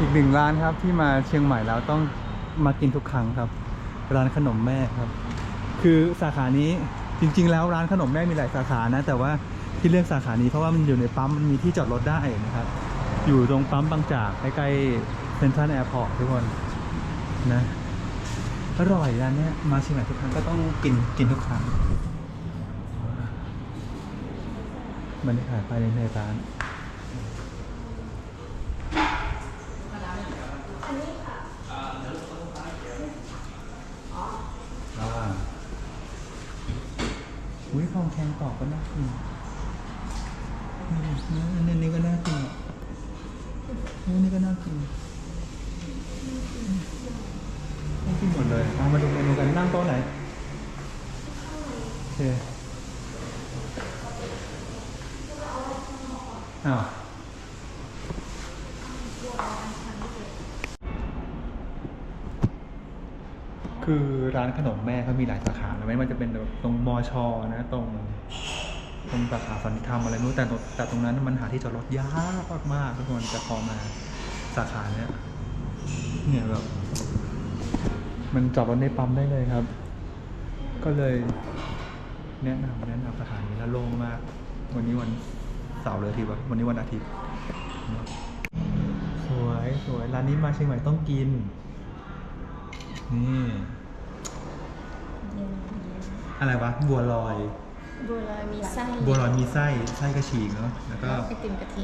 อีกหนึ่งร้านครับที่มาเชียงใหม่แล้วต้องมากินทุกครั้งครับ ร้านขนมแม่ครับ คือสาขานี้จริง ๆ แล้วร้านขนมแม่มีหลายสาขานะ แต่ว่าที่เลือกสาขานี้เพราะว่ามันอยู่ในปั๊มมันมีที่จอดรถได้นะครับ อยู่ตรงปั๊มบางจากใกล้ๆเซ็นทรัลแอร์พอร์ตทุกคนนะอร่อยร้านนี้มาเชียงใหม่ทุกครั้งก็ต้องกินกินทุกครั้งบรรยากาศภายในในร้าน อุ้ยทองแข็งกรอบก็น่ากินนี่อเนื้อนี้ก็น่ากินอะนื้อนี้ก็น่ากินน่ากินหมดเลยเอามาดูเมนูกันนั่งโต๊ะไหนโอเคอ้าว คือร้านขนมแม่เขามีหลายสาขานะไม่ว่าจะเป็นตรงมอชอนะตรงตรงสาขาสันติธรรมอะไรไม่รู้นแต่ตรงแต่ตรงนั้นมันหาที่จอดรถยากมากๆทุกคนแต่พอมาสาขาเนี้ยเนี่ยแบบมันจอดรถในปั๊มได้เลยครับ ก็เลยแนะนำแนะนำสาขานี้แล้วโล่งมาก วันนี้วันเสาร์เลยทีวะวันนี้วันอาทิตย์สวยสวยร้านนี้มาเชียงใหม่ต้องกิน นี่อะไรวะบัวลอย บัวลอยมีไส้บัวลอยมีไส้ไส้กระฉีกเนาะแล้วก็ไอติมกะทิ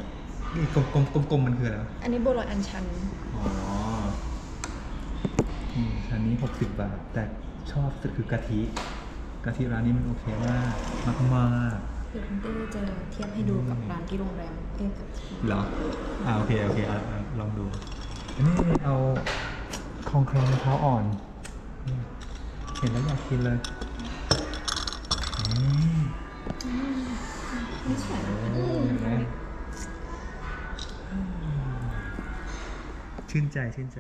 นี่กลมกลมกลมกลมมันคืออะไรวะอันนี้บัวลอยอันชันอ๋ออืมอันนี้หกสิบบาท แต่ชอบสุดคือกะทิกะทิร้านนี้มันโอเคมากมากมากคือคุณเต้จะเทียบให้ดูกับร้านที่โรงแรมเอ้ยกับๆเหรออ่าโอเคโอเคอะอะลองดูอันนี้เอาค องแคลงมะพร้าวอ่อน เห็นแล้วอยากกินเลยเห็นไหมชื่นใจ ชื่นใจ